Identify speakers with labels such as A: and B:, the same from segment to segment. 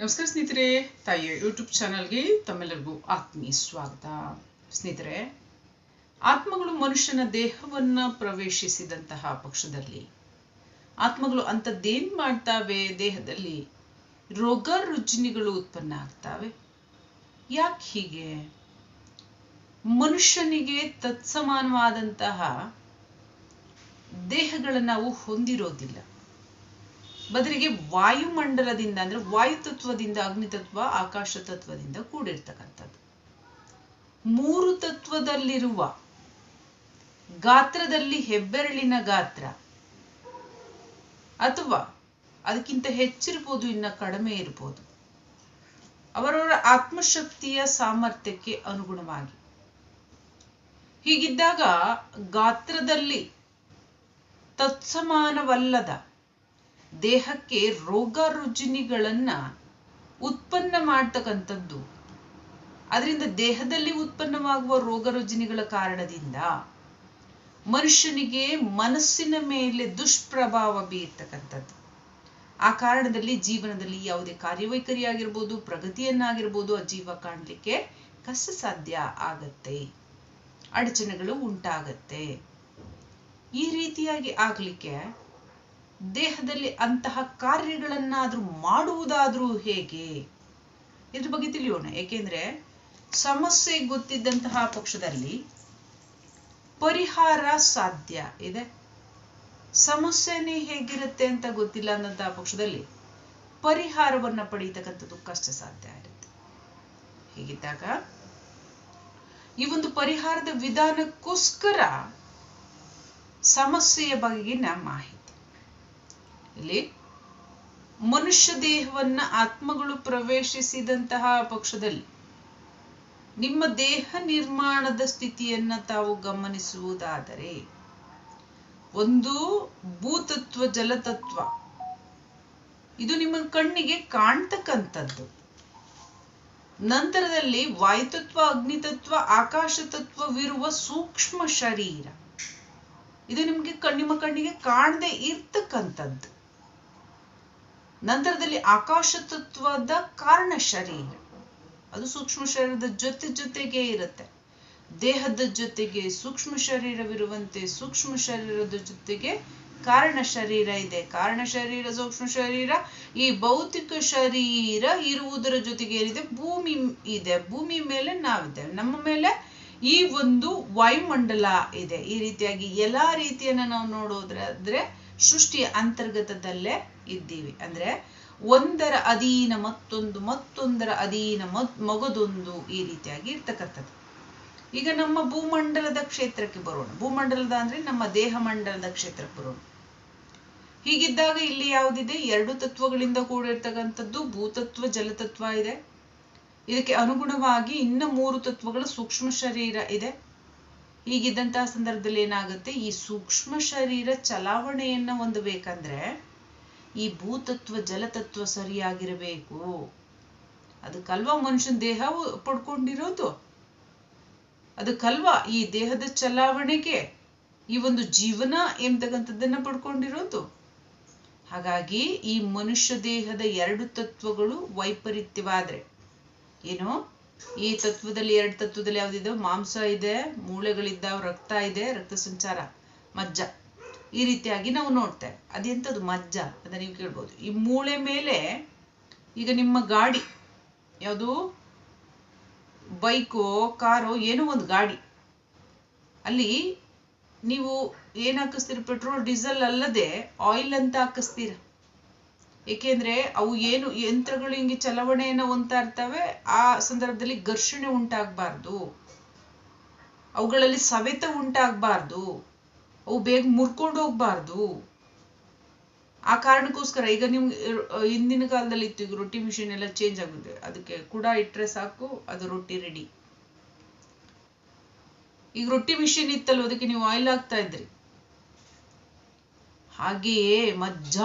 A: ನಮಸ್ಕಾರ ಸ್ನೇಹಿತರೆ, ತಾಯಿಯ ಯೂಟ್ಯೂಬ್ ಚಾನಲ್ಗೆ ತಮ್ಮೆಲ್ಲರಿಗೂ ಆತ್ಮೀಯ ಸ್ವಾಗತ. ಸ್ನೇಹಿತರೆ, ಆತ್ಮಗಳು ಮನುಷ್ಯನ ದೇಹವನ್ನ ಪ್ರವೇಶಿಸಿದಂತಹ ಪಕ್ಷದಲ್ಲಿ. ಆತ್ಮಗಳು ಅಂಥದ್ದೇನ್ ಮಾಡ್ತಾವೆ? ದೇಹದಲ್ಲಿ ರೋಗ ರುಜಿನಿಗಳು ಉತ್ಪನ್ನ ಆಗ್ತಾವೆ. ಯಾಕೆ ಹೀಗೆ? ಮನುಷ್ಯನಿಗೆ ತತ್ಸಮಾನವಾದಂತಹ ದೇಹಗಳನ್ನು ನಾವು ಹೊಂದಿರೋದಿಲ್ಲ. ಬದಲಿಗೆ ವಾಯುಮಂಡಲದಿಂದ ಅಂದ್ರೆ ವಾಯು ತತ್ವದಿಂದ ಅಗ್ನಿ ತತ್ವ ಆಕಾಶ ತತ್ವದಿಂದ ಕೂಡಿರ್ತಕ್ಕಂಥದ್ದು. ಮೂರು ತತ್ವದಲ್ಲಿರುವ ಗಾತ್ರದಲ್ಲಿ ಹೆಬ್ಬೆರಳಿನ ಗಾತ್ರ ಅಥವಾ ಅದಕ್ಕಿಂತ ಹೆಚ್ಚಿರ್ಬೋದು, ಇನ್ನ ಕಡಿಮೆ ಇರ್ಬೋದು, ಅವರವರ ಆತ್ಮಶಕ್ತಿಯ ಸಾಮರ್ಥ್ಯಕ್ಕೆ ಅನುಗುಣವಾಗಿ. ಹೀಗಿದ್ದಾಗ ಗಾತ್ರದಲ್ಲಿ ತತ್ಸಮಾನವಲ್ಲದ ದೇಹಕ್ಕೆ ರೋಗ ರುಜಿನಿಗಳನ್ನ ಉತ್ಪನ್ನ ಮಾಡ್ತಕ್ಕಂಥದ್ದು. ಅದರಿಂದ ದೇಹದಲ್ಲಿ ಉತ್ಪನ್ನವಾಗುವ ರೋಗ ರುಜಿನಿಗಳ ಕಾರಣದಿಂದ ಮನುಷ್ಯನಿಗೆ ಮನಸ್ಸಿನ ಮೇಲೆ ದುಷ್ಪ್ರಭಾವ ಬೀರ್ತಕ್ಕಂಥದ್ದು. ಆ ಕಾರಣದಲ್ಲಿ ಜೀವನದಲ್ಲಿ ಯಾವುದೇ ಕಾರ್ಯವೈಖರಿ ಆಗಿರ್ಬೋದು ಪ್ರಗತಿಯನ್ನಾಗಿರ್ಬೋದು ಆ ಜೀವ ಕಾಣಲಿಕ್ಕೆ ಕಷ್ಟ ಸಾಧ್ಯ ಆಗತ್ತೆ. ಅಡಚಣೆಗಳು ಉಂಟಾಗತ್ತೆ. ಈ ರೀತಿಯಾಗಿ ಆಗ್ಲಿಕ್ಕೆ ದೇಹದಲ್ಲಿ ಅಂತಹ ಕಾರ್ಯಗಳನ್ನಾದ್ರೂ ಮಾಡುವುದಾದ್ರೂ ಹೇಗೆ? ಇದ್ರ ಬಗ್ಗೆ ತಿಳಿಯೋಣ. ಏಕೆಂದ್ರೆ ಸಮಸ್ಯೆ ಗೊತ್ತಿದ್ದಂತಹ ಪಕ್ಷದಲ್ಲಿ ಪರಿಹಾರ ಸಾಧ್ಯ ಇದೆ. ಸಮಸ್ಯೆನೇ ಹೇಗಿರುತ್ತೆ ಅಂತ ಗೊತ್ತಿಲ್ಲ ಅನ್ನೋಂತಹ ಪಕ್ಷದಲ್ಲಿ ಪರಿಹಾರವನ್ನ ಪಡೀತಕ್ಕಂಥದ್ದು ಕಷ್ಟ ಸಾಧ್ಯ ಇರುತ್ತೆ. ಹೀಗಿದ್ದಾಗ ಈ ಒಂದು ಪರಿಹಾರದ ವಿಧಾನಕ್ಕೋಸ್ಕರ ಸಮಸ್ಯೆಯ ಬಗೆಗಿನ ಮಾಹಿತಿ ಇಲ್ಲಿ ಮನುಷ್ಯ ದೇಹವನ್ನ ಆತ್ಮಗಳು ಪ್ರವೇಶಿಸಿದಂತಹ ಪಕ್ಷದಲ್ಲಿ ನಿಮ್ಮ ದೇಹ ನಿರ್ಮಾಣದ ಸ್ಥಿತಿಯನ್ನ ತಾವು ಗಮನಿಸುವುದಾದರೆ ಒಂದು ಭೂತತ್ವ, ಜಲತತ್ವ, ಇದು ನಿಮ್ಮ ಕಣ್ಣಿಗೆ ಕಾಣ್ತಕ್ಕಂಥದ್ದು. ನಂತರದಲ್ಲಿ ವಾಯುತತ್ವ, ಅಗ್ನಿತತ್ವ ಆಕಾಶ ತತ್ವವಿರುವ ಸೂಕ್ಷ್ಮ ಶರೀರ, ಇದು ನಿಮ್ಗೆ ನಿಮ್ಮ ಕಣ್ಣಿಗೆ ಕಾಣದೆ ಇರ್ತಕ್ಕಂಥದ್ದು. ನಂತರದಲ್ಲಿ ಆಕಾಶ ತತ್ವದ ಕಾರಣ ಶರೀರ. ಅದು ಸೂಕ್ಷ್ಮ ಶರೀರದ ಜೊತೆ ಜೊತೆಗೆ ಇರುತ್ತೆ. ದೇಹದ ಜೊತೆಗೆ ಸೂಕ್ಷ್ಮ ಶರೀರವಿರುವಂತೆ ಸೂಕ್ಷ್ಮ ಶರೀರದ ಜೊತೆಗೆ ಕಾರಣ ಶರೀರ ಇದೆ. ಕಾರಣ ಶರೀರ, ಸೂಕ್ಷ್ಮ ಶರೀರ, ಈ ಭೌತಿಕ ಶರೀರ ಇರುವುದರ ಜೊತೆಗೆ ಏನಿದೆ? ಭೂಮಿ ಇದೆ. ಭೂಮಿ ಮೇಲೆ ನಾವಿದ್ದೇವೆ ನಮ್ಮ ಮೇಲೆ ಈ ಒಂದು ವಾಯುಮಂಡಲ ಇದೆ. ಈ ರೀತಿಯಾಗಿ ಎಲ್ಲಾ ರೀತಿಯನ್ನ ನಾವು ನೋಡೋದ್ರಾದ್ರೆ ಸೃಷ್ಟಿಯ ಅಂತರ್ಗತದಲ್ಲೇ ಇದ್ದೀವಿ. ಅಂದ್ರೆ ಒಂದರ ಅಧೀನ ಮತ್ತೊಂದು, ಮತ್ತೊಂದರ ಅಧೀನ ಮಗದೊಂದು ಈ ರೀತಿಯಾಗಿ ಇರ್ತಕ್ಕಂಥದ್ದು. ಈಗ ನಮ್ಮ ಭೂಮಂಡಲದ ಕ್ಷೇತ್ರಕ್ಕೆ ಬರೋಣ. ಭೂಮಂಡಲದ ಅಂದ್ರೆ ನಮ್ಮ ದೇಹ ಮಂಡಲದ ಕ್ಷೇತ್ರಕ್ಕೆ ಬರೋಣ. ಹೀಗಿದ್ದಾಗ ಇಲ್ಲಿ ಯಾವುದಿದೆ? ಎರಡು ತತ್ವಗಳಿಂದ ಕೂಡಿರ್ತಕ್ಕಂಥದ್ದು, ಭೂತತ್ವ, ಜಲತತ್ವ ಇದೆ. ಇದಕ್ಕೆ ಅನುಗುಣವಾಗಿ ಇನ್ನ ಮೂರು ತತ್ವಗಳ ಸೂಕ್ಷ್ಮ ಶರೀರ ಇದೆ. ಹೀಗಿದ್ದಂತಹ ಸಂದರ್ಭದಲ್ಲಿ ಏನಾಗುತ್ತೆ? ಈ ಸೂಕ್ಷ್ಮ ಶರೀರ ಚಲಾವಣೆಯನ್ನ ಹೊಂದಬೇಕಂದ್ರೆ ಈ ಭೂತತ್ವ, ಜಲತತ್ವ ಸರಿಯಾಗಿರಬೇಕು. ಅದಕ್ಕಲ್ವಾ ಮನುಷ್ಯನ ದೇಹ ಪಡ್ಕೊಂಡಿರೋದು? ಅದಕ್ಕಲ್ವಾ ಈ ದೇಹದ ಚಲಾವಣೆಗೆ ಈ ಒಂದು ಜೀವನ ಎಂಬತಕ್ಕಂಥದ್ದನ್ನ ಪಡ್ಕೊಂಡಿರೋದು? ಹಾಗಾಗಿ ಈ ಮನುಷ್ಯ ದೇಹದ ಎರಡು ತತ್ವಗಳು ವೈಪರೀತ್ಯವಾದ್ರೆ. ಏನು? ಈ ತತ್ವದಲ್ಲಿ ಎರಡು ತತ್ವದಲ್ಲಿ ಯಾವ್ದಿದೆ? ಮಾಂಸ ಇದೆ, ಮೂಳೆಗಳಿದ್ದಾವ, ರಕ್ತ ಇದೆ, ರಕ್ತ ಸಂಚಾರ, ಮಜ್ಜ. ಈ ರೀತಿಯಾಗಿ ನಾವು ನೋಡ್ತೇವೆ. ಅದೆಂಥದ್ದು ಮಜ್ಜ ಅಂತ ನೀವು ಕೇಳ್ಬೋದು. ಈ ಮೂಳೆ ಮೇಲೆ ಈಗ ನಿಮ್ಮ ಗಾಡಿ, ಯಾವುದು? ಬೈಕೋ, ಕಾರೋ, ಏನೋ ಒಂದು ಗಾಡಿ. ಅಲ್ಲಿ ನೀವು ಏನ್ ಹಾಕಿಸ್ತೀರ? ಪೆಟ್ರೋಲ್, ಡೀಸೆಲ್ ಅಲ್ಲದೆ ಆಯಿಲ್ ಅಂತ ಹಾಕಿಸ್ತೀರ? ಏಕೆಂದ್ರೆ ಅವು ಏನು ಯಂತ್ರಗಳು ಹಿಂಗೆ ಚಲಾವಣೆಯನ್ನ ಹೊಂದ್ತಾ ಇರ್ತವೆ ಆ ಸಂದರ್ಭದಲ್ಲಿ ಘರ್ಷಣೆ ಉಂಟಾಗಬಾರ್ದು. ಅವುಗಳಲ್ಲಿ ಸವೆತ ಉಂಟಾಗಬಾರ್ದು. ಅವು ಬೇಗ ಮುರ್ಕೊಂಡು ಹೋಗ್ಬಾರ್ದು. ಆ ಕಾರಣಕ್ಕೋಸ್ಕರ ಈಗ ನಿಮ್ಗೆ ಹಿಂದಿನ ಕಾಲದಲ್ಲಿ ಇತ್ತು ಈಗ ರೊಟ್ಟಿ ಮಿಷಿನ್ ಎಲ್ಲ ಚೇಂಜ್ ಆಗುತ್ತೆ ಅದಕ್ಕೆ ಕೂಡ ಇಟ್ಟರೆ ಸಾಕು, ಅದು ರೊಟ್ಟಿ ರೆಡಿ ಈಗ ರೊಟ್ಟಿ ಮಿಷಿನ್ ಇತ್ತಲ್ವ, ಅದಕ್ಕೆ ನೀವು ಆಯಿಲ್ ಹಾಕ್ತಾ ಇದ್ರಿ. ಹಾಗೆಯೇ ಮಜ್ಜ.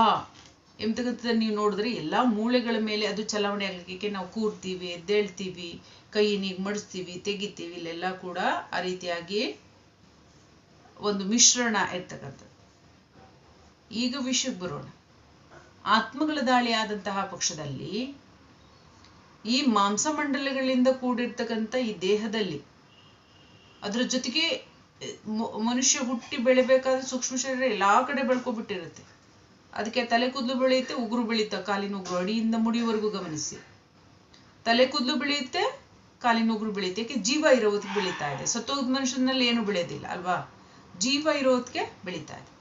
A: ಎಂಬತಕ್ಕಂಥದ್ದು ನೀವು ನೋಡಿದ್ರೆ ಎಲ್ಲಾ ಮೂಳೆಗಳ ಮೇಲೆ ಅದು ಚಲಾವಣೆ ಆಗ್ಲಿಕ್ಕೆ ನಾವು ಕೂರ್ತೀವಿ, ಎದ್ದೇಳ್ತೀವಿ ಕೈ ನೀಗ್ ಮಡಿಸ್ತೀವಿ, ತೆಗಿತೀವಿ. ಇಲ್ಲೆಲ್ಲ ಕೂಡ ಆ ರೀತಿಯಾಗಿ ಒಂದು ಮಿಶ್ರಣ ಇರ್ತಕ್ಕಂಥದ್ದು. ಈಗ ವಿಷಯಕ್ಕೆ ಬರೋಣ. ಆತ್ಮಗಳ ದಾಳಿ ಆದಂತಹ ಪಕ್ಷದಲ್ಲಿ ಈ ಮಾಂಸ ಮಂಡಲಗಳಿಂದ ಕೂಡಿರ್ತಕ್ಕಂಥ ಈ ದೇಹದಲ್ಲಿ ಅದ್ರ ಜೊತೆಗೆ ಮನುಷ್ಯ ಹುಟ್ಟಿ ಬೆಳಿಬೇಕಾದ್ರೆ ಸೂಕ್ಷ್ಮ ಶರೀರ ಎಲ್ಲಾ ಕಡೆ ಬೆಳ್ಕೊಬಿಟ್ಟಿರುತ್ತೆ ಅದಕ್ಕೆ ತಲೆ ಕೂದಲು ಬೆಳೆಯುತ್ತೆ, ಉಗುರು ಬೆಳೆಯುತ್ತೆ, ಕಾಲಿನ ಉಗುರು ಅಡಿಯಿಂದ ಮುಡಿವರೆಗೂ ಗಮನಿಸಿ. ತಲೆ ಕೂದಲು ಬೆಳೆಯುತ್ತೆ, ಕಾಲಿನ ಉಗುರು ಬೆಳೆಯುತ್ತೆ, ಯಾಕೆ ಜೀವ ಇರೋದಕ್ಕೆ ಬೆಳೀತಾ ಇದೆ. ಸತ್ತೋಗಿದ ಮನುಷ್ಯನಲ್ಲಿ ಏನು ಬೆಳೆಯೋದಿಲ್ಲ ಅಲ್ವಾ? ಜೀವ ಇರೋದಕ್ಕೆ ಬೆಳೀತಾ ಇದೆ.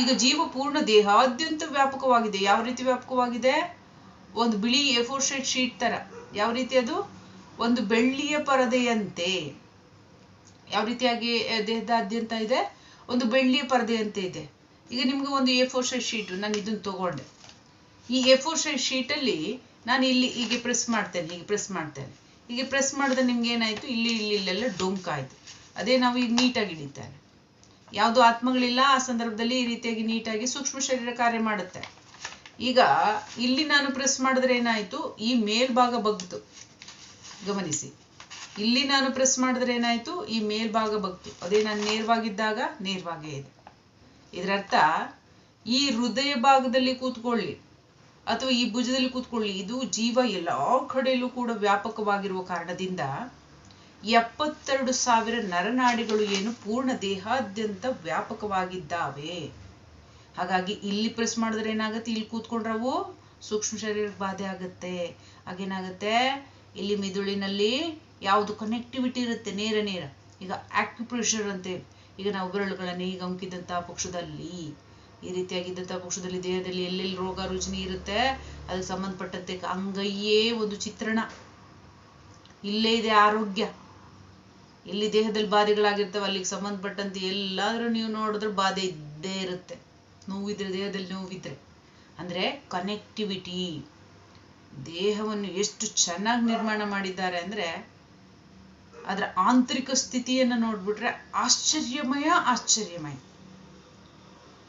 A: ಈಗ ಜೀವ ಪೂರ್ಣ ದೇಹಾದ್ಯಂತ ವ್ಯಾಪಕವಾಗಿದೆ. ಯಾವ ರೀತಿ ವ್ಯಾಪಕವಾಗಿದೆ? ಒಂದು ಬಿಳಿ ಎ ಫೋರ್ ಶೀಟ್ ಶೀಟ್ ತರ. ಯಾವ ರೀತಿ ಅದು? ಒಂದು ಬೆಳ್ಳಿಯ ಪರದೆಯಂತೆ. ಯಾವ ರೀತಿಯಾಗಿ ದೇಹದಾದ್ಯಂತ ಇದೆ? ಒಂದು ಬೆಳ್ಳಿಯ ಪರದೆಯಂತೆ ಇದೆ. ಈಗ ನಿಮ್ಗೆ ಒಂದು ಎ ಫೋರ್ ಸೈಜ್ ಶೀಟ್ ನಾನು ಇದನ್ನ ತಗೊಂಡೆ. ಈ ಎ ಫೋರ್ ಸೈಜ್ ಶೀಟ್ ಅಲ್ಲಿ ನಾನು ಇಲ್ಲಿ ಹೀಗೆ ಪ್ರೆಸ್ ಮಾಡ್ತೇನೆ, ಹೀಗೆ ಪ್ರೆಸ್ ಮಾಡ್ತೇನೆ. ಹೀಗೆ ಪ್ರೆಸ್ ಮಾಡಿದ್ರೆ ನಿಮ್ಗೆ ಏನಾಯ್ತು? ಇಲ್ಲಿ ಇಲ್ಲಿ, ಇಲ್ಲೆಲ್ಲ ಡೊಂಕ್ ಆಯ್ತು. ಅದೇ ನಾವು ಈಗ ನೀಟಾಗಿ ಹಿಡಿತೇವೆ. ಯಾವುದು ಆತ್ಮಗಳಿಲ್ಲ, ಆ ಸಂದರ್ಭದಲ್ಲಿ ಈ ರೀತಿಯಾಗಿ ನೀಟಾಗಿ ಸೂಕ್ಷ್ಮ ಶರೀರ ಕಾರ್ಯ ಮಾಡುತ್ತೆ. ಈಗ ಇಲ್ಲಿ ನಾನು ಪ್ರೆಸ್ ಮಾಡಿದ್ರೆ ಏನಾಯ್ತು? ಈ ಮೇಲ್ಭಾಗ ಬಗ್ತು ಗಮನಿಸಿ. ಇಲ್ಲಿ ನಾನು ಪ್ರೆಸ್ ಮಾಡಿದ್ರೆ ಏನಾಯ್ತು? ಈ ಮೇಲ್ಭಾಗ ಬಗ್ತು ಅದೇ ನಾನು ನೇರವಾಗಿದ್ದಾಗ ನೇರವಾಗೇ ಇದೆ. ಇದರರ್ಥ, ಈ ಹೃದಯ ಭಾಗದಲ್ಲಿ ಕೂತ್ಕೊಳ್ಳಿ ಅಥವಾ ಈ ಭುಜದಲ್ಲಿ ಕೂತ್ಕೊಳ್ಳಿ. ಇದು ಜೀವ ಎಲ್ಲ ಕಡೆಯಲ್ಲೂ ಕೂಡ ವ್ಯಾಪಕವಾಗಿರುವ ಕಾರಣದಿಂದ ಎಪ್ಪತ್ತೆರಡು ಸಾವಿರ ನರನಾಡಿಗಳು ಏನು ಪೂರ್ಣ ದೇಹಾದ್ಯಂತ ವ್ಯಾಪಕವಾಗಿದ್ದಾವೆ. ಹಾಗಾಗಿ ಇಲ್ಲಿ ಪ್ರೆಸ್ ಮಾಡಿದ್ರೆ ಏನಾಗುತ್ತೆ? ಇಲ್ಲಿ ಕೂತ್ಕೊಂಡ್ರವು ಸೂಕ್ಷ್ಮ ಶರೀರಕ್ಕೆ ಬಾಧೆ ಆಗುತ್ತೆ. ಹಾಗೇನಾಗುತ್ತೆ? ಇಲ್ಲಿ ಮಿದುಳಿನಲ್ಲಿ ಯಾವುದು ಕನೆಕ್ಟಿವಿಟಿ ಇರುತ್ತೆ? ನೇರ ನೇರ. ಈಗ ಆಕ್ಯುಪ್ರೆಷರ್ ಅಂತೇಳಿ ಈಗ ನಾವು ಬೆರಳುಗಳನ್ನು ಈಗ ಅಂಕಿದಂತಹ ಪಕ್ಷದಲ್ಲಿ, ಈ ರೀತಿಯಾಗಿದ್ದಂತಹ ಪಕ್ಷದಲ್ಲಿ ದೇಹದಲ್ಲಿ ಎಲ್ಲೆಲ್ಲಿ ರೋಗ ರುಜಿನಿ ಇರುತ್ತೆ ಅದಕ್ಕೆ ಸಂಬಂಧಪಟ್ಟಂತೆ ಅಂಗೈಯೇ ಒಂದು ಚಿತ್ರಣ. ಇಲ್ಲೇ ಇದೆ ಆರೋಗ್ಯ. ಎಲ್ಲಿ ದೇಹದಲ್ಲಿ ಬಾಧೆಗಳಾಗಿರ್ತವೆ, ಅಲ್ಲಿಗೆ ಸಂಬಂಧಪಟ್ಟಂತೆ ಎಲ್ಲಾದ್ರೂ ನೀವು ನೋಡಿದ್ರೆ ಬಾಧೆ ಇದ್ದೇ ಇರುತ್ತೆ. ನೋವಿದ್ರೆ, ದೇಹದಲ್ಲಿ ನೋವಿದ್ರೆ. ಅಂದ್ರೆ ಕನೆಕ್ಟಿವಿಟಿ ದೇಹವನ್ನು ಎಷ್ಟು ಚೆನ್ನಾಗಿ ನಿರ್ಮಾಣ ಮಾಡಿದ್ದಾರೆ ಅಂದ್ರೆ ಅದರ ಆಂತರಿಕ ಸ್ಥಿತಿಯನ್ನು ನೋಡ್ಬಿಟ್ರೆ ಆಶ್ಚರ್ಯಮಯ ಆಶ್ಚರ್ಯಮಯ.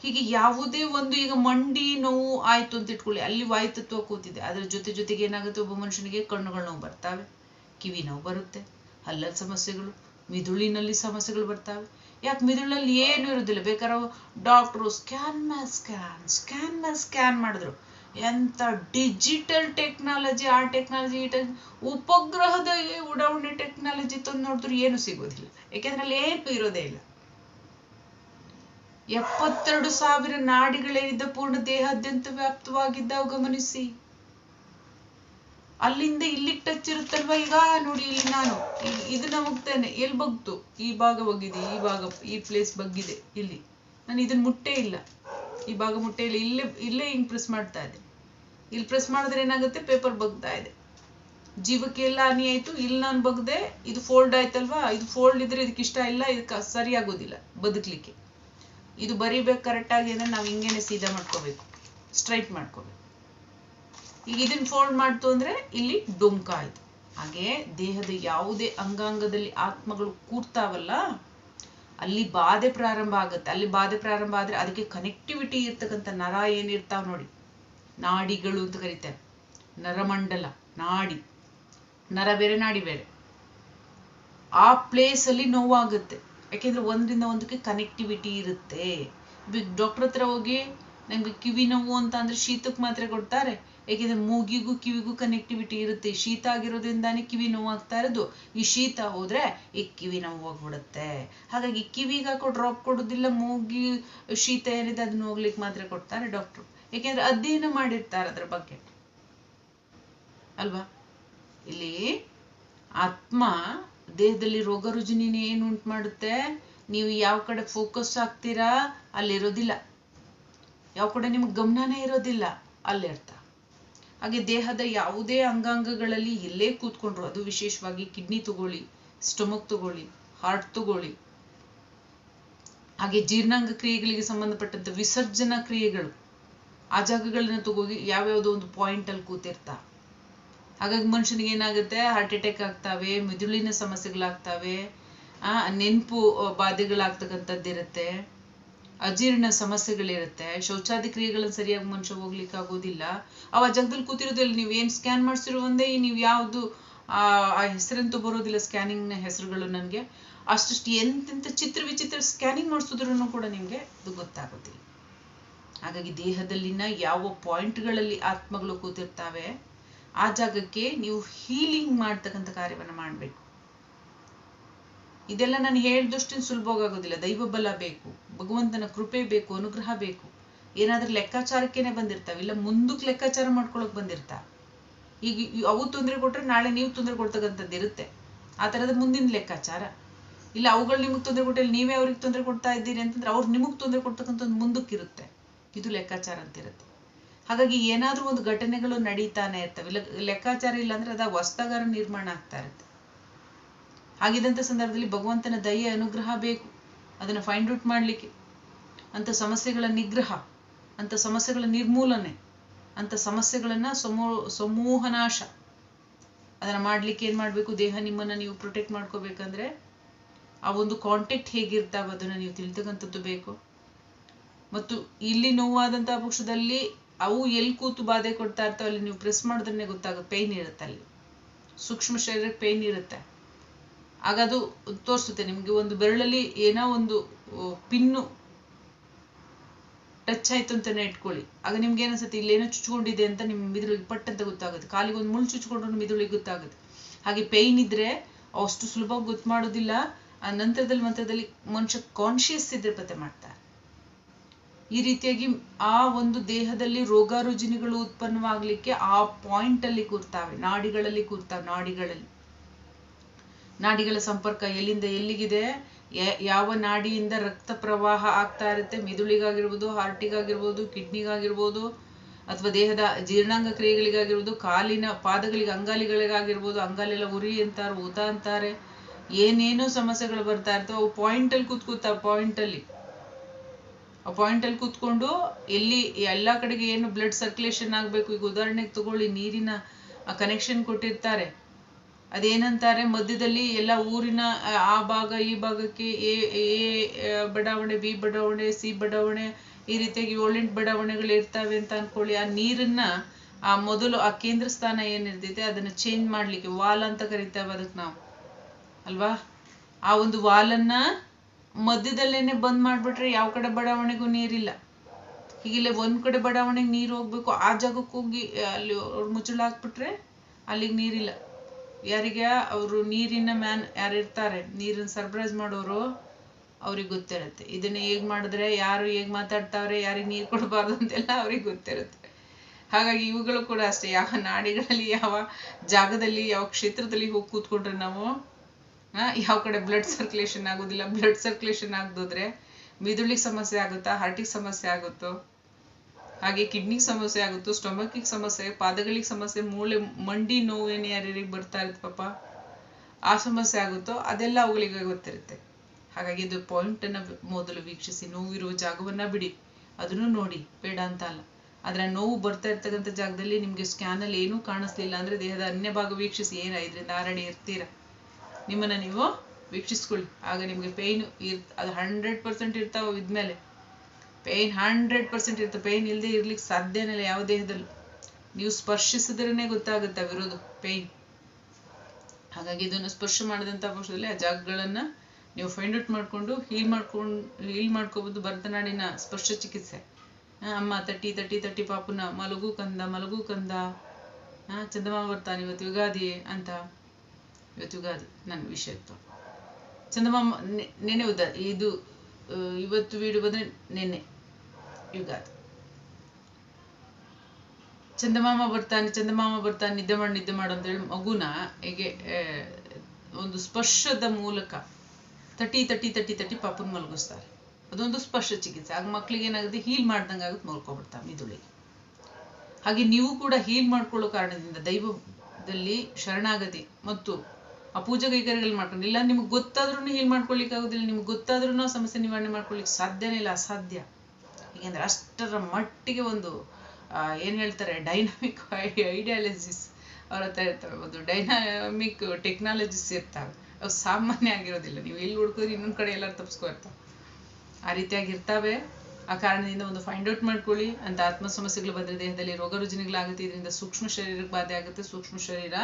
A: ಹೀಗೆ ಯಾವುದೇ ಒಂದು ಈಗ ಮಂಡಿ ನೋವು ಆಯ್ತು ಅಂತ ಇಟ್ಕೊಳ್ಳಿ, ಅಲ್ಲಿ ವಾಯುತತ್ವ ಕೂತಿದೆ, ಅದ್ರ ಜೊತೆ ಜೊತೆಗೆ ಏನಾಗುತ್ತೆ ಒಬ್ಬ ಮನುಷ್ಯನಿಗೆ ಕಣ್ಣುಗಳ ನೋವು ಬರ್ತಾವೆ, ಕಿವಿ ನೋವು ಬರುತ್ತೆ ಹಲ್ಲದ ಸಮಸ್ಯೆಗಳು, ಮಿದುಳಿನಲ್ಲಿ ಸಮಸ್ಯೆಗಳು ಬರ್ತಾವೆ. ಯಾಕೆ ಮಿದುಳಲ್ಲಿ ಏನು ಇರೋದಿಲ್ಲ, ಬೇಕಾದ್ರೆ ಡಾಕ್ಟ್ರು ಸ್ಕ್ಯಾನ್ ಮ್ಯಾಲ್ ಸ್ಕ್ಯಾನ್ ಸ್ಕ್ಯಾನ್ ಮ್ಯಾಲ್ ಸ್ಕ್ಯಾನ್ ಮಾಡಿದ್ರು. ಎಂತ ಡಿಜಿಟಲ್ ಟೆಕ್ನಾಲಜಿ ಆ ಟೆಕ್ನಾಲಜಿ ಈ ಟೆಕ್ ಉಪಗ್ರಹದ ಉಡಾವಣೆ ಟೆಕ್ನಾಲಜಿ ತಂದು ನೋಡಿದ್ರು ಏನು ಸಿಗೋದಿಲ್ಲ. ಯಾಕೆಂದ್ರೆ ಅಲ್ಲಿ ಏಪು ಇರೋದೇ ಇಲ್ಲ. ಎಪ್ಪತ್ತೆರಡು ಸಾವಿರ ನಾಡಿಗಳೇನಿದ್ದ ಪೂರ್ಣ ದೇಹಾದ್ಯಂತ ವ್ಯಾಪ್ತವಾಗಿದ್ದಾವ ಗಮನಿಸಿ. ಅಲ್ಲಿಂದ ಇಲ್ಲಿಗೆ ಟಚ್ ಇರುತ್ತಲ್ವಾ? ಈಗ ನೋಡಿ, ಇಲ್ಲಿ ನಾನು ಇದು ಇದನ್ನ ಹೋಗ್ತೇನೆ. ಎಲ್ಲಿ ಬಗ್ತು ಈ ಭಾಗ ಬಗ್ಗಿದೆ ಈ ಭಾಗ, ಈ ಪ್ಲೇಸ್ ಬಗ್ಗಿದೆ ಇಲ್ಲಿ. ನಾನು ಇದನ್ನ ಮುಟ್ಟೇ ಇಲ್ಲ. ಈ ಭಾಗ ಮುಟ್ಟೆಯಲ್ಲಿ ಇಲ್ಲ, ಇಲ್ಲೇ ಹಿಂಗ್ ಪ್ರೆಸ್ ಮಾಡ್ತಾ ಇದೆ. ಇಲ್ಲಿ ಪ್ರೆಸ್ ಮಾಡಿದ್ರೆ ಏನಾಗುತ್ತೆ? ಪೇಪರ್ ಬಗ್ತಾ ಇದೆ. ಜೀವಕ್ಕೆ ಎಲ್ಲ ಹಾನಿ ಆಯ್ತು, ಇಲ್ಲಿ ನಾನು ಬಗ್ದೆ, ಇದು ಫೋಲ್ಡ್ ಆಯ್ತಲ್ವಾ? ಇದು ಫೋಲ್ಡ್ ಇದ್ರೆ ಇದಕ್ಕೆ ಇಷ್ಟ ಇಲ್ಲ, ಇದಕ್ಕೆ ಸರಿ ಆಗೋದಿಲ್ಲ ಬದುಕ್ಲಿಕ್ಕೆ. ಇದು ಬರಿಬೇಕು ಕರೆಕ್ಟ್ ಆಗಿ ನಾವು ಹಿಂಗೇನೆ ಸೀದಾ ಮಾಡ್ಕೋಬೇಕು. ಸ್ಟ್ರೈಟ್ ಮಾಡ್ಕೋಬೇಕು. ಈಗ ಇದನ್ನ ಫೋಲ್ಡ್ ಮಾಡ್ತು ಅಂದ್ರೆ ಇಲ್ಲಿ ಡೊಂಕ ಆಯ್ತು. ಹಾಗೆ ದೇಹದ ಯಾವುದೇ ಅಂಗಾಂಗದಲ್ಲಿ ಆತ್ಮಗಳು ಕೂರ್ತಾವಲ್ಲ ಅಲ್ಲಿ ಬಾಧೆ ಪ್ರಾರಂಭ ಆಗುತ್ತೆ. ಅಲ್ಲಿ ಬಾಧೆ ಪ್ರಾರಂಭ ಆದ್ರೆ ಅದಕ್ಕೆ ಕನೆಕ್ಟಿವಿಟಿ ಇರ್ತಕ್ಕಂಥ ನರ ಏನಿರ್ತಾವ ನೋಡಿ. ನಾಡಿಗಳು ಅಂತ ಕರೀತಾರೆ. ನರಮಂಡಲ, ನಾಡಿ. ನರ ಬೇರೆ, ನಾಡಿ ಬೇರೆ. ಆ ಪ್ಲೇಸ್ ಅಲ್ಲಿ ನೋವಾಗುತ್ತೆ. ಯಾಕೆಂದ್ರೆ ಒಂದರಿಂದ ಒಂದಕ್ಕೆ ಕನೆಕ್ಟಿವಿಟಿ ಇರುತ್ತೆ. ಡಾಕ್ಟರ್ ಹತ್ರ ಹೋಗಿ ನಂಗೆ ಕಿವಿ ನೋವು ಅಂತ ಅಂದ್ರೆ ಶೀತಕ್ಕೆ ಮಾತ್ರೆ ಕೊಡ್ತಾರೆ. ಯಾಕೆಂದ್ರೆ ಮೂಗಿಗೂ ಕಿವಿಗೂ ಕನೆಕ್ಟಿವಿಟಿ ಇರುತ್ತೆ. ಶೀತ ಆಗಿರೋದ್ರಿಂದಾನೇ ಕಿವಿ ನೋವು ಆಗ್ತಾ ಇರೋದು. ಈ ಶೀತ ಹೋದ್ರೆ ಈ ಕಿವಿ ನೋವು ಹೋಗ್ಬಿಡುತ್ತೆ ಹಾಗಾಗಿ ಕಿವಿಗೆ ಹಾಕೋ ಡ್ರಾಪ್ ಕೊಡೋದಿಲ್ಲ ಮೂಗಿ, ಶೀತ ಏನಿದೆ ಅದನ್ನ ಹೋಗ್ಲಿಕ್ಕೆ ಮಾತ್ರ ಕೊಡ್ತಾರೆ ಡಾಕ್ಟ್ರು ಏಕೆಂದ್ರೆ ಅಧ್ಯಯನ ಮಾಡಿರ್ತಾರೆ ಅದ್ರ ಬಗ್ಗೆ. ಅಲ್ವಾ? ಇಲ್ಲಿ ಆತ್ಮ ದೇಹದಲ್ಲಿ ರೋಗ ರುಜಿನಿನ ಏನು ಉಂಟು ಮಾಡುತ್ತೆ? ನೀವು ಯಾವ ಕಡೆ ಫೋಕಸ್ ಆಗ್ತೀರಾ? ಅಲ್ಲಿರೋದಿಲ್ಲ ಯಾವ ಕಡೆ ನಿಮ್ಗೆ ಗಮನನೇ ಇರೋದಿಲ್ಲ. ಅಲ್ಲಿರ್ತ ಹಾಗೆ ದೇಹದ ಯಾವುದೇ ಅಂಗಾಂಗಗಳಲ್ಲಿ ಎಲ್ಲೇ ಕೂತ್ಕೊಂಡ್ರು, ಅದು ವಿಶೇಷವಾಗಿ ಕಿಡ್ನಿ ತಗೊಳ್ಳಿ ಸ್ಟೊಮಕ್ ತಗೊಳ್ಳಿ ಹಾರ್ಟ್ ತಗೊಳ್ಳಿ. ಹಾಗೆ ಜೀರ್ಣಾಂಗ ಕ್ರಿಯೆಗಳಿಗೆ ಸಂಬಂಧಪಟ್ಟಂತ ವಿಸರ್ಜನಾ ಕ್ರಿಯೆಗಳು ಆ ಜಾಗಗಳನ್ನ ತಗೋಗಿ ಯಾವ್ಯಾವ್ದೋ ಒಂದು ಪಾಯಿಂಟ್ ಅಲ್ಲಿ ಕೂತಿರ್ತಾ. ಹಾಗಾಗಿ ಮನುಷ್ಯನಿಗೆ ಏನಾಗುತ್ತೆ? ಹಾರ್ಟ್ ಅಟ್ಯಾಕ್ ಆಗ್ತಾವೆ, ಮಿದುಳಿನ ಸಮಸ್ಯೆಗಳಾಗ್ತಾವೆ, ಆ, ನೆನ್ಪು ಬಾಧೆಗಳಾಗ್ತಕ್ಕಂಥದ್ದು ಇರುತ್ತೆ ಅಜೀರ್ಣ ಸಮಸ್ಯೆಗಳಿರುತ್ತೆ. ಶೌಚಾದಿ ಕ್ರಿಯೆಗಳನ್ನ ಸರಿಯಾಗಿ ಮನುಷ್ಯ ಹೋಗ್ಲಿಕ್ಕೆ ಆಗೋದಿಲ್ಲ ಅವ ಜಗದಲ್ಲಿ ಕೂತಿರೋದಿಲ್ಲ ನೀವು ಏನ್ ಸ್ಕ್ಯಾನ್ ಮಾಡ್ಸಿರೋ ಒಂದೇ, ನೀವು ಯಾವ್ದು, ಆ ಹೆಸರಂತೂ ಬರೋದಿಲ್ಲ ಸ್ಕ್ಯಾನಿಂಗ್ನ ಹೆಸರುಗಳು ನನಗೆ. ಅಷ್ಟಷ್ಟು ಎಂತೆಂತ ಚಿತ್ರ ವಿಚಿತ್ರ ಸ್ಕ್ಯಾನಿಂಗ್ ಮಾಡಿಸಿದ್ರು ಕೂಡ ನಿಮ್ಗೆ ಅದು ಗೊತ್ತಾಗೋದಿಲ್ಲ. ಹಾಗಾಗಿ ದೇಹದಲ್ಲಿನ ಯಾವ ಪಾಯಿಂಟ್ಗಳಲ್ಲಿ ಆತ್ಮಗಳು ಕೂತಿರ್ತಾವೆ, ಆ ಜಾಗಕ್ಕೆ ನೀವು ಹೀಲಿಂಗ್ ಮಾಡ್ತಕ್ಕಂಥ ಕಾರ್ಯವನ್ನು ಮಾಡಬೇಕು. ಇದೆಲ್ಲ ನಾನು ಹೇಳಿದಷ್ಟು ಸುಲಭವಾಗೋದಿಲ್ಲ ದೈವ ಬಲ ಬೇಕು, ಭಗವಂತನ ಕೃಪೆ ಬೇಕು, ಅನುಗ್ರಹ ಬೇಕು. ಏನಾದ್ರೂ ಲೆಕ್ಕಾಚಾರಕ್ಕೇನೆ ಬಂದಿರ್ತಾವೆ, ಇಲ್ಲ ಮುಂದಕ್ಕೆ ಲೆಕ್ಕಾಚಾರ ಮಾಡ್ಕೊಳಕ್ ಬಂದಿರ್ತಾ ಈಗ ಅವು ತೊಂದರೆ ಕೊಟ್ರೆ ನಾಳೆ ನೀವು ತೊಂದರೆ ಕೊಡ್ತಕ್ಕಂಥದ್ದು ಇರುತ್ತೆ. ಆ ಥರದ ಮುಂದಿನ ಲೆಕ್ಕಾಚಾರ. ಇಲ್ಲ ಅವುಗಳು ನಿಮಗೆ ತೊಂದರೆ ಕೊಟ್ಟರೆ ನೀವೇ ಅವ್ರಿಗೆ ತೊಂದರೆ ಕೊಡ್ತಾ ಇದ್ದೀರಿ ಅಂತಂದ್ರೆ ಅವ್ರು ನಿಮಗೆ ತೊಂದರೆ ಕೊಡ್ತಕ್ಕಂಥದ್ದು ಮುಂದಕ್ಕಿರುತ್ತೆ ಇದು ಲೆಕ್ಕಾಚಾರ ಅಂತ ಇರುತ್ತೆ. ಹಾಗಾಗಿ ಏನಾದ್ರೂ ಒಂದು ಘಟನೆಗಳು ನಡೀತಾನೆ ಇರ್ತವೆ. ಇಲ್ಲ, ಲೆಕ್ಕಾಚಾರ ಇಲ್ಲ ಅಂದ್ರೆ ಅದ ಹೊಸ್ದಾಗಾರ ನಿರ್ಮಾಣ ಆಗ್ತಾ ಇರುತ್ತೆ. ಹಾಗಿದ್ದಂಥ ಸಂದರ್ಭದಲ್ಲಿ ಭಗವಂತನ ದಯೆ, ಅನುಗ್ರಹ ಬೇಕು. ಅದನ್ನು ಫೈಂಡ್ ಔಟ್ ಮಾಡ್ಲಿಕ್ಕೆ. ಅಂತ ಸಮಸ್ಯೆಗಳ ನಿಗ್ರಹ ಅಂಥ ಸಮಸ್ಯೆಗಳ ನಿರ್ಮೂಲನೆ ಅಂಥ ಸಮಸ್ಯೆಗಳನ್ನು ಸಮೂ, ಸಮೂಹನಾಶ. ಅದನ್ನು ಮಾಡಲಿಕ್ಕೆ ಏನು ಮಾಡಬೇಕು? ದೇಹ ನಿಮ್ಮನ್ನು ನೀವು ಪ್ರೊಟೆಕ್ಟ್ ಮಾಡ್ಕೋಬೇಕಂದ್ರೆ ಆ ಒಂದು ಕಾಂಟ್ಯಾಕ್ಟ್ ಹೇಗಿರ್ತಾವ ಅದನ್ನು ನೀವು ತಿಳಿತಕ್ಕಂಥದ್ದು ಬೇಕು. ಮತ್ತು ಇಲ್ಲಿ ನೋವಾದಂಥ ಪಕ್ಷದಲ್ಲಿ ಅವು ಎಲ್ಲಿ ಕೂತು ಬಾಧೆ ಕೊಡ್ತಾ ಇರ್ತಾವ ಅಲ್ಲಿ ನೀವು ಪ್ರೆಸ್ ಮಾಡಿದ್ರೆ ಗೊತ್ತಾಗುತ್ತೆ. ಪೇಯ್ನ್ ಇರುತ್ತೆ ಅಲ್ಲಿ. ಸೂಕ್ಷ್ಮ ಶರೀರಕ್ಕೆ ಪೇಯ್ನ್ ಇರುತ್ತೆ. ಆಗ ಅದು ತೋರಿಸುತ್ತೆ. ನಿಮ್ಗೆ ಒಂದು ಬೆರಳಲ್ಲಿ ಏನೋ ಒಂದು ಪಿನ್ನು ಟಚ್ ಆಯ್ತು ಅಂತಾನೆ ಇಟ್ಕೊಳ್ಳಿ. ಆಗ ನಿಮ್ಗೆ ಏನನ್ಸುತ್ತೆ ಇಲ್ಲೇನೋ ಚುಚ್ಕೊಂಡಿದೆ ಅಂತ ನಿಮ್ ಮಿದುಳಿಗೆ ಪಟ್ ಅಂತ ಗೊತ್ತಾಗುತ್ತೆ. ಕಾಲಿಗೆ ಒಂದು ಮುಳ್ಳು ಚುಚ್ಕೊಂಡ್ರು ಮಿದುಳಿಗೆ ಗೊತ್ತಾಗುತ್ತೆ. ಹಾಗೆ ಪೇಯ್ನ್ ಇದ್ರೆ ಅಷ್ಟು ಸುಲಭವಾಗಿ ಗೊತ್ತು ಮಾಡೋದಿಲ್ಲ. ಆ ನಂತರದಲ್ಲಿ ಮಂತ್ರದಲ್ಲಿ ಮನುಷ್ಯ ಕಾನ್ಶಿಯಸ್ ಇದ್ರೆ ಪತ್ತೆ ಮಾಡ್ತಾರೆ ಈ ರೀತಿಯಾಗಿ ಆ ಒಂದು ದೇಹದಲ್ಲಿ ರೋಗ ರುಜಿನಿಗಳು ಉತ್ಪನ್ನವಾಗ್ಲಿಕ್ಕೆ ಆ ಪಾಯಿಂಟ್ ಅಲ್ಲಿ ಕೂರ್ತಾವೆ. ನಾಡಿಗಳಲ್ಲಿ ಕೂರ್ತಾವೆ, ನಾಡಿಗಳಲ್ಲಿ. ನಾಡಿಗಳ ಸಂಪರ್ಕ ಎಲ್ಲಿಂದ ಎಲ್ಲಿಗಿದೆ? ಯಾವ ನಾಡಿಯಿಂದ ರಕ್ತ ಪ್ರವಾಹ ಆಗ್ತಾ ಇರುತ್ತೆ? ಮಿದುಳಿಗಾಗಿರ್ಬೋದು, ಹಾರ್ಟಿಗಾಗಿರ್ಬೋದು, ಕಿಡ್ನಿಗಾಗಿರ್ಬೋದು, ಅಥವಾ ದೇಹದ ಜೀರ್ಣಾಂಗ ಕ್ರಿಯೆಗಳಿಗಾಗಿರ್ಬೋದು, ಕಾಲಿನ ಪಾದಗಳಿಗೆ ಅಂಗಾಲಿಗಳಿಗಾಗಿರ್ಬೋದು, ಅಂಗಾಲೆಲ್ಲ ಉರಿ ಅಂತಾರೆ, ಊತ ಅಂತಾರೆ. ಏನೇನೋ ಸಮಸ್ಯೆಗಳು ಬರ್ತಾ ಇರ್ತವೆ. ಅವು ಪಾಯಿಂಟಲ್ಲಿ ಪಾಯಿಂಟ್ ಅಲ್ಲಿ. ಆ ಪಾಯಿಂಟ್ ಅಲ್ಲಿ ಕೂತ್ಕೊಂಡು ಎಲ್ಲಿ ಎಲ್ಲ ಕಡೆಗೆ ಏನು ಬ್ಲಡ್ ಸರ್ಕ್ಯುಲೇಷನ್ ಆಗ್ಬೇಕು, ಈಗ ಉದಾಹರಣೆಗೆ ತಗೊಳ್ಳಿ, ನೀರಿನ ಕನೆಕ್ಷನ್ ಕೊಟ್ಟಿರ್ತಾರೆ. ಅದೇನಂತಾರೆ ಮಧ್ಯದಲ್ಲಿ ಎಲ್ಲ ಊರಿನ ಆ, ಭಾಗ ಈ ಭಾಗಕ್ಕೆ ಎ ಎ ಬಡಾವಣೆ ಬಿ ಬಡಾವಣೆ ಸಿ ಬಡಾವಣೆ ಈ ರೀತಿಯಾಗಿ ಏಳೆಂಟು ಬಡಾವಣೆಗಳು ಇರ್ತವೆ ಅಂತ ಅನ್ಕೊಳ್ಳಿ. ಆ ನೀರನ್ನ ಆ ಮೊದಲು ಆ ಕೇಂದ್ರ ಸ್ಥಾನ ಏನಿರ್ತೈತೆ ಅದನ್ನ ಚೇಂಜ್ ಮಾಡ್ಲಿಕ್ಕೆ ವಾಲ್ ಅಂತ ಕರಿತೇವೆ ಅದಕ್ಕೆ ನಾವು. ಅಲ್ವಾ? ಆ ಒಂದು ವಾಲನ್ನ ಮಧ್ಯದಲ್ಲೇನೆ ಬಂದ್ ಮಾಡ್ಬಿಟ್ರೆ ಯಾವ ಕಡೆ ಬಡಾವಣೆಗೂ ನೀರಿಲ್ಲ. ಹೀಗಿಲ್ಲ ಒಂದ್ ಕಡೆ ಬಡಾವಣೆಗೆ ನೀರು ಹೋಗ್ಬೇಕು ಆ ಜಾಗಕ್ಕೆ ಹೋಗಿ ಅಲ್ಲಿ ಮುಚ್ಚಳ ಹಾಕ್ಬಿಟ್ರೆ ಅಲ್ಲಿಗೆ ನೀರಿಲ್ಲ. ಯಾರಿಗೆ? ಅವರು ನೀರಿನ ಮ್ಯಾನ್ ಯಾರು ಇರ್ತಾರೆ? ನೀರನ್ನ ಸರ್ಬರಾಜ್ ಮಾಡೋರು ಅವ್ರಿಗೆ ಗೊತ್ತಿರುತ್ತೆ. ಇದನ್ನ ಹೇಗ್ ಮಾಡಿದ್ರೆ, ಯಾರು ಹೇಗ್ ಮಾತಾಡ್ತಾವ್ರೆ, ಯಾರಿಗೆ ನೀರು ಕೊಡಬಾರ್ದು ಅಂತೆಲ್ಲ ಅವ್ರಿಗೆ ಗೊತ್ತಿರುತ್ತೆ. ಹಾಗಾಗಿ ಇವುಗಳು ಕೂಡ ಅಷ್ಟೇ. ಯಾವ ನಾಡಿಗಳಲ್ಲಿ, ಯಾವ ಜಾಗದಲ್ಲಿ, ಯಾವ ಕ್ಷೇತ್ರದಲ್ಲಿ ಹೋಗಿ ಕೂತ್ಕೊಂಡ್ರೆ ನಾವು ಯಾವ ಕಡೆ ಬ್ಲಡ್ ಸರ್ಕ್ಯುಲೇಷನ್ ಆಗೋದಿಲ್ಲ ಬ್ಲಡ್ ಸರ್ಕ್ಯುಲೇಷನ್ ಆಗದೋದ್ರೆ ಮಿದುಳಿಗೆ ಸಮಸ್ಯೆ ಆಗುತ್ತಾ ಹಾರ್ಟಿಗೆ ಸಮಸ್ಯೆ ಆಗುತ್ತೋ? ಹಾಗೆ ಕಿಡ್ನಿ ಸಮಸ್ಯೆ ಆಗುತ್ತೋ ಸ್ಟೊಮಕಿಗೆ ಸಮಸ್ಯೆ, ಪಾದಗಳಿಗೆ ಸಮಸ್ಯೆ, ಮೂಳೆ, ಮಂಡಿ ನೋವು ಏನು ಯಾರ್ಯಾರಿಗೆ ಬರ್ತಾ ಇರುತ್ತೆ ಪಾಪ? ಆ ಸಮಸ್ಯೆ ಆಗುತ್ತೋ, ಅದೆಲ್ಲ ಅವುಗಳಿಗೆ ಗೊತ್ತಿರುತ್ತೆ. ಹಾಗಾಗಿ ಇದು ಪಾಯಿಂಟ್ ಅನ್ನ ಮೊದಲು ವೀಕ್ಷಿಸಿ, ನೋವಿರುವ ಜಾಗವನ್ನ ಬಿಡಿ. ಅದನ್ನು ನೋಡಿ, ಬೇಡ ಅಂತ ಅಲ್ಲ. ಆದರೆ ನೋವು ಬರ್ತಾ ಇರ್ತಕ್ಕಂಥ ಜಾಗದಲ್ಲಿ ನಿಮಗೆ ಸ್ಕ್ಯಾನ್ ಅಲ್ಲಿ ಏನೂ ಕಾಣಿಸ್ಲಿಲ್ಲ ಅಂದ್ರೆ ದೇಹದ ಅನ್ಯ ಭಾಗ ವೀಕ್ಷಿಸಿ, ಏನ ಇದರಿಂದ ಆರಡಿ ಇರ್ತೀರಾ? ನಿಮ್ಮನ್ನ ನೀವು ವೀಕ್ಷಿಸ್ಕೊಳ್ಳಿ. ಆಗ ನಿಮಗೆ ಪೇಯ್ನು ಇರ್, ಅದು ಹಂಡ್ರೆಡ್ ಪರ್ಸೆಂಟ್ ಇರ್ತಾವ ಇದ್ಮೇಲೆ. ಪೇಯ್ನ್ ಹಂಡ್ರೆಡ್ ಪರ್ಸೆಂಟ್ ಇರ್ತವೆ ಪೇಯ್ನ್ ಇಲ್ಲದೆ ಇರ್ಲಿಕ್ಕೆ ಸಾಧ್ಯನೇ ಇಲ್ಲ ಯಾವ ದೇಹದಲ್ಲೂ. ನೀವು ಸ್ಪರ್ಶಿಸಿದ್ರೇ ಗೊತ್ತಾಗುತ್ತೆ ವಿರೋಧ ಪೇಯ್ನ್ ಹಾಗಾಗಿ ಇದನ್ನು ಸ್ಪರ್ಶ ಮಾಡಿದಂಥ ಪಕ್ಷದಲ್ಲಿ ಆ ಜಾಗಗಳನ್ನ ನೀವು ಫೈಂಡ್ ಔಟ್ ಮಾಡ್ಕೊಂಡು ಹೀಲ್ ಮಾಡ್ಕೊಂಡು ಹೀಲ್ ಮಾಡ್ಕೋಬೋದು ಭರತನಾಡಿನ ಸ್ಪರ್ಶ ಚಿಕಿತ್ಸೆ. ಅಮ್ಮ ತಟ್ಟಿ ತಟ್ಟಿ ತಟ್ಟಿ ಪಾಪುನ, ಮಲಗು ಕಂದ ಮಲಗು ಕಂದ. ಚಂದಮಾಮ ಬರ್ತಾನೆ ಇವತ್ತು, ಯುಗಾದಿ ಅಂತ. ಇವತ್ತು ಯುಗಾದಿ, ನನ್ನ ವಿಷಯತ್ತು ಚಂದಮಾಮ, ನೆ- ನೆನೆ ಉದ ಇದು ಇವತ್ತು ವೀಡಿಯೋ ಬಂದರೆ ನೆನ್ನೆ ಯುಗಾದಿ ಚಂದಮಾಮ ಬರ್ತಾನೆ ಚಂದಮಾಮ ಬರ್ತಾನೆ, ನಿದ್ದೆ ಮಾಡಿ, ನಿದ್ದೆ ಮಾಡು ಅಂತ ಹೇಳಿ ಮಗುನ ಒಂದು ಸ್ಪರ್ಶದ ಮೂಲಕ ತಟಿ ತಟಿ ತಟಿ ತಟಿ ಪಾಪನ ಮಲಗಿಸ್ತಾರೆ. ಅದೊಂದು ಸ್ಪರ್ಶ ಚಿಕಿತ್ಸೆ. ಆಗ ಮಕ್ಳಿಗೆ ಏನಾಗುತ್ತೆ? ಹೀಲ್ ಮಾಡ್ದಂಗೆ ಆಗುತ್ತೆ ಮಲ್ಕೊಬಿಡ್ತಾರೆ ಮಿದುಳಿಗೆ. ಹಾಗೆ ನೀವು ಕೂಡ ಹೀಲ್ ಮಾಡ್ಕೊಳ್ಳೋ ಕಾರಣದಿಂದ ದೈವದಲ್ಲಿ ಶರಣಾಗತಿ ಮತ್ತು ಆ ಪೂಜಾ ಕೈಗಾರಿಕೆಗಳು ಮಾಡ್ಕೊಂಡು, ಇಲ್ಲ, ನಿಮ್ಗೆ ಗೊತ್ತಾದ್ರೂ ಹೀಲ್ ಮಾಡ್ಕೊಳ್ಲಿಕ್ಕೆ ಆಗೋದಿಲ್ಲ ನಿಮ್ಗೆ ಗೊತ್ತಾದ್ರೂ ಸಮಸ್ಯೆ ನಿವಾರಣೆ ಮಾಡ್ಕೊಳ್ಳಿಕ್ಕೆ ಸಾಧ್ಯನೇ ಇಲ್ಲ, ಅಸಾಧ್ಯ. ಏಕೆಂದ್ರೆ ಅಷ್ಟರ ಮಟ್ಟಿಗೆ ಒಂದು ಏನು ಹೇಳ್ತಾರೆ ಡೈನಾಮಿಕ್ ಐಡಿಯಾಲಜಿಸ್ ಅವ್ರ ಹತ್ರ ಇರ್ತವೆ. ಒಂದು ಡೈನಾಮಿಕ್ ಟೆಕ್ನಾಲಜಿಸ್ ಇರ್ತವೆ. ಅವು ಸಾಮಾನ್ಯ ಆಗಿರೋದಿಲ್ಲ. ನೀವು ಎಲ್ಲಿ ಹುಡ್ಕಿದ್ರೆ ಇನ್ನೊಂದ್ ಕಡೆ ಎಲ್ಲರೂ ತಪ್ಪಿಸ್ಕೊ ಆ ರೀತಿಯಾಗಿ ಇರ್ತಾವೆ. ಆ ಕಾರಣದಿಂದ ಒಂದು ಫೈಂಡ್ ಔಟ್ ಮಾಡ್ಕೊಳ್ಳಿ. ಅಂತ ಆತ್ಮ ಸಮಸ್ಯೆಗಳು ಬಂದ್ರೆ ದೇಹದಲ್ಲಿ ರೋಗ ರುಜಿನಗಳಾಗುತ್ತೆ. ಇದರಿಂದ ಸೂಕ್ಷ್ಮ ಶರೀರಕ್ಕೆ ಬಾಧೆ ಆಗುತ್ತೆ. ಸೂಕ್ಷ್ಮ ಶರೀರ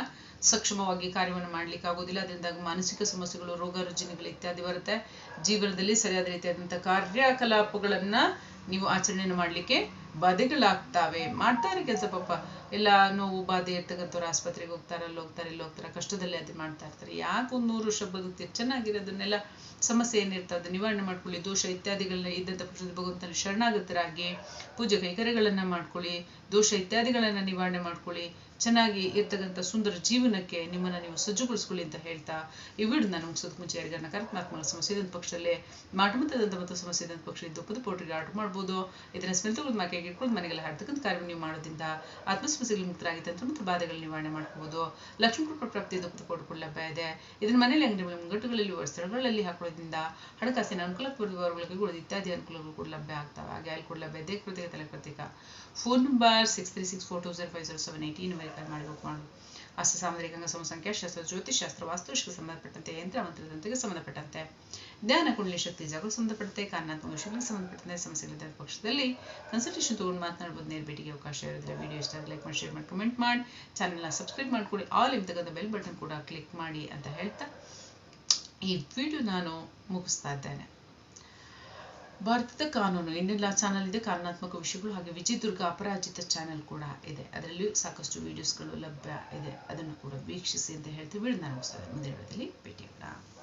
A: ಸಕ್ಷಮವಾಗಿ ಕಾರ್ಯವನ್ನು ಮಾಡ್ಲಿಕ್ಕೆ ಆಗೋದಿಲ್ಲ. ಅದರಿಂದ ಮಾನಸಿಕ ಸಮಸ್ಯೆಗಳು, ರೋಗ ರುಜಿನಗಳು ಇತ್ಯಾದಿ ಬರುತ್ತೆ. ಜೀವನದಲ್ಲಿ ಸರಿಯಾದ ರೀತಿಯಾದಂತಹ ಕಾರ್ಯಕಲಾಪಗಳನ್ನ ನೀವು ಆಚರಣೆಯನ್ನು ಮಾಡ್ಲಿಕ್ಕೆ ಬಾಧೆಗಳಾಗ್ತಾವೆ. ಮಾಡ್ತಾರೆ ಕೆಲಸ ಪಾಪ. ಎಲ್ಲ ನೋವು, ಬಾಧೆ ಇರ್ತಕ್ಕಂಥವ್ರು ಆಸ್ಪತ್ರೆಗೆ ಹೋಗ್ತಾರೆ, ಅಲ್ಲಿ ಹೋಗ್ತಾರೆ, ಇಲ್ಲಿ ಹೋಗ್ತಾರೆ, ಕಷ್ಟದಲ್ಲಿ ಅದು ಮಾಡ್ತಾ ಇರ್ತಾರೆ. ಯಾಕೆ ಒಂದು ನೂರು ವರ್ಷ ಬದುಕ್ತಿರ್ ಚೆನ್ನಾಗಿರೋದನ್ನೆಲ್ಲ ಸಮಸ್ಯೆ ಏನಿರ್ತದೆ? ನಿವಾರಣೆ ಮಾಡ್ಕೊಳ್ಳಿ, ದೋಷ ಇತ್ಯಾದಿಗಳನ್ನ ಇದ್ದಂಥ ಪುರುಷದ ಭಗವಂತನ ಶರಣಾಗತರಾಗಿ ಪೂಜೆ ಕೈಕರ್ಯಗಳನ್ನ ಮಾಡ್ಕೊಳ್ಳಿ, ದೋಷ ಇತ್ಯಾದಿಗಳನ್ನ ನಿವಾರಣೆ ಮಾಡ್ಕೊಳ್ಳಿ. ಚೆನ್ನಾಗಿ ಇರ್ತಕ್ಕಂಥ ಸುಂದರ ಜೀವನಕ್ಕೆ ನಿಮ್ಮನ್ನ ನೀವು ಸಜ್ಜುಗೊಳಿಸ್ಕೊಳ್ಳಿ ಅಂತ ಹೇಳ್ತಾ ಈ ವಿಡಿಯೋ ನಾನು ಮುಗಿಸೋದಕ್ಕೆ ಮುಂಚೆ ಯಾರಿಗಾರ ನಕಾರಾತ್ಮಕ ಸಮಸ್ಯೆ ಇದ್ದಂಥ ಪಕ್ಷದಲ್ಲಿ ಮಾಟಮತದಂಥ ಮತ್ತು ಸಮಸ್ಯೆ ಇದ್ದಂಥ ಪಕ್ಷ ದುಃಖದ ಪೌಡ್ರಿಗೆ ಆರ್ಡರ್ ಮಾಡ್ಬೋದು. ಇದನ್ನ ಸ್ಮೆಲ್ ಮಾಕೆಗೆ ಇಟ್ಕೊಂಡು ಮನೆಗೆಲ್ಲ ಹಾಡ್ತಕ್ಕಂಥ ಕಾರ್ಯ ನೀವು ಮಾಡೋದ್ರಿಂದ ಆತ್ಮಸಮಸ್ಯೆಗಳು ಅಂತ ಮತ್ತು ಬಾಧೆಗಳು ನಿವಾರಣೆ ಮಾಡ್ಕೋಬೋದು ಲಕ್ಷ್ಮೀ ಕೃಪಾ ಪ್ರಾಪ್ತಿ ದುಃಖದ ಕೂಡ ಲಭ್ಯ ಇದೆ. ಇದನ್ನ ಮನೆಯಲ್ಲಿ ಅಂಗಡಿಗಳಲ್ಲಿ ಮುಂಗಟ್ಟುಗಳಲ್ಲಿ ಸ್ಥಳಗಳಲ್ಲಿ ಹಾಕೊಳ್ಳೋದ್ರಿಂದ ಹಣಕಾಸಿನ ಅನುಕೂಲ ವರ್ಗಗಳಿಗೆ ಇತ್ಯಾದಿ ಅನುಕೂಲಗಳು ಕೂಡ ಲಭ್ಯ ಆಗ್ತವೆ. ಹಾಗೆ ಅಲ್ಲಿ ಕೂಡ ಲಭ್ಯ ಇದೆ ಕೃತಿಕ ತಲೆ ಪ್ರತ್ಯೇಕ phone number six three six four two zero five zero seven eighteen verify ಮಾಡಿ ಬುಕ್ ಮಾಡು ಅಸ್ತ ಶಸ್ತ್ರ ಸಂಖ್ಯಾ ಶಾಸ್ತ್ರ ಜ್ಯೋತಿಷಾಸ್ತ್ರ ವಾಸ್ತುಶಿಗೆ ಸಂಬಂಧಪಟ್ಟಂತೆ, ಯಂತ್ರ ಮಂತ್ರದಂತೆಗೆ ಸಂಬಂಧಪಟ್ಟಂತೆ. ಧ್ಯಾನ ಕುಂಡಲಿ, ಶಕ್ತಿ ಜಗ ಸಂಬಂಧಪಟ್ಟಂತೆ ಕಾರಣಾತ್ಮಕ ವಿಷಯಗಳಿಗೆ ಸಂಬಂಧಪಟ್ಟಂತೆ ಸಮಸ್ಯೆಗಳಿದ್ದ ಪಕ್ಷದಲ್ಲಿ. ಕನ್ಸಲ್ಟೇಷನ್ ತಗೊಂಡು ಮಾತನಾಡಬಹುದು ನೇರ ಭೇಟಿಗೆ ಅವಕಾಶ ಇರೋದ್ರೆ ವಿಡಿಯೋ ಇಷ್ಟ ಲೈಕ್ ಮಾಡಿ ಶೇರ್ ಮಾಡಿ ಕಮೆಂಟ್ ಮಾಡಿ. ಚಾನಲ್ನ ಸಬ್ಸ್ಕ್ರೈಬ್ ಮಾಡ್ಕೊಳ್ಳಿ. ಆಲ್ ಇರ್ತಕ್ಕಂಥ ಬೆಲ್ ಬಟನ್ ಕೂಡ ಕ್ಲಿಕ್ ಮಾಡಿ ಅಂತ ಹೇಳ್ತಾ ಈ ವಿಡಿಯೋ ನಾನು ಮುಗಿಸ್ತಾ ಇದ್ದೇನೆ. ಭಾರತದ ಕಾನೂನು, ಇನ್ನೆಲ್ಲ ಚಾನಲ್ ಇದೆ ಕಾನೂನಾತ್ಮಕ ವಿಷಯಗಳು ಹಾಗೆ ವಿಜಯದುರ್ಗ ಅಪರಾಜಿತ ಚಾನೆಲ್ ಕೂಡ ಇದೆ. ಅದರಲ್ಲಿ ಸಾಕಷ್ಟು ವಿಡಿಯೋಸ್ಗಳು ಲಭ್ಯ ಇದೆ. ಅದನ್ನು ಕೂಡ ವೀಕ್ಷಿಸಿ ಅಂತ ಹೇಳ್ತೀವಿ. ನಾನು ಮುಂದಿನ ಭೇಟಿಯಾಗೋಣ.